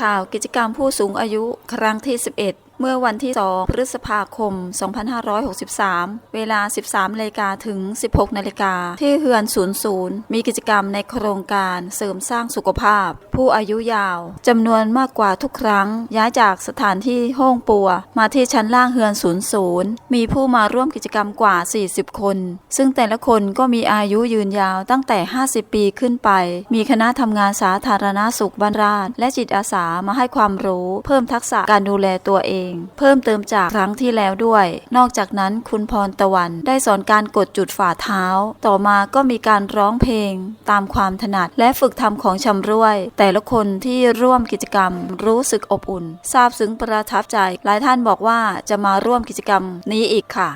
ข่าวกิจกรรมผู้สูงอายุครั้งที่ 11 เมื่อวันที่ 2 พฤษภาคม 2563 เวลา 13นาฬิกาถึง 16นาฬิกาที่เฮือน 00 มีกิจกรรมในโครงการเสริมสร้างสุขภาพ ผู้อายุยาวจำนวนมากกว่าทุกครั้ง ย้ายจากสถานที่ห้องปัว มาที่ชั้นล่างเฮือน 00 มีผู้มาร่วมกิจกรรมกว่า 40 คน ซึ่งแต่ละคนก็มีอายุยืนยาวตั้งแต่ 50 ปีขึ้นไป มีคณะทำงานสาธารณสุขบ้านราช และจิตอาสามาให้ความรู้ เพิ่มทักษะการดูแลตัวเองเพิ่มเติมจากครั้งที่แล้วด้วย นอกจากนั้นคุณพรตะวันได้สอนการกดจุดฝ่าเท้า ต่อมาก็มีการร้องเพลง ตามความถนัดและฝึกทำของชำร่วย แต่ละคนที่ร่วมกิจกรรม รู้สึกอบอุ่นซาบซึ้งประทับใจ หลายท่านบอกว่าจะมาร่วมกิจกรรมนี้อีกค่ะ